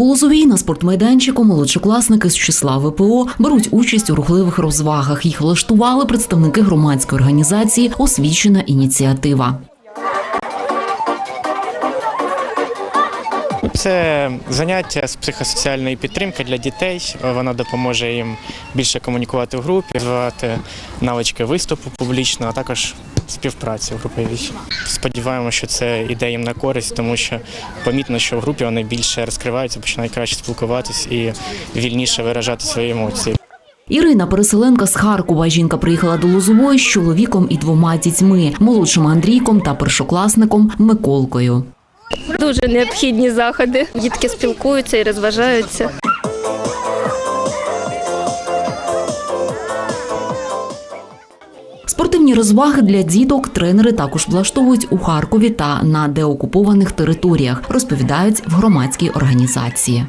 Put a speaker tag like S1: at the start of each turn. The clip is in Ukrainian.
S1: У Лозовій на спортмайданчику молодшокласники з числа ВПО беруть участь у рухливих розвагах. Їх влаштували представники громадської організації Освічена ініціатива.
S2: Це заняття з психосоціальної підтримки для дітей. Вона допоможе їм більше комунікувати в групі, розвивати навички виступу публічно, а також співпраці в груповій. Сподіваємося, що це іде їм на користь, тому що помітно, що в групі вони більше розкриваються, починають краще спілкуватись і вільніше виражати свої емоції.
S1: Ірина, переселенка з Харкова. Жінка приїхала до Лозової з чоловіком і двома дітьми молодшим Андрійком та першокласником Миколкою.
S3: Дуже необхідні заходи. Дітки спілкуються і розважаються.
S1: Спортивні розваги для діток тренери також влаштовують у Харкові та на деокупованих територіях, розповідають в громадській організації.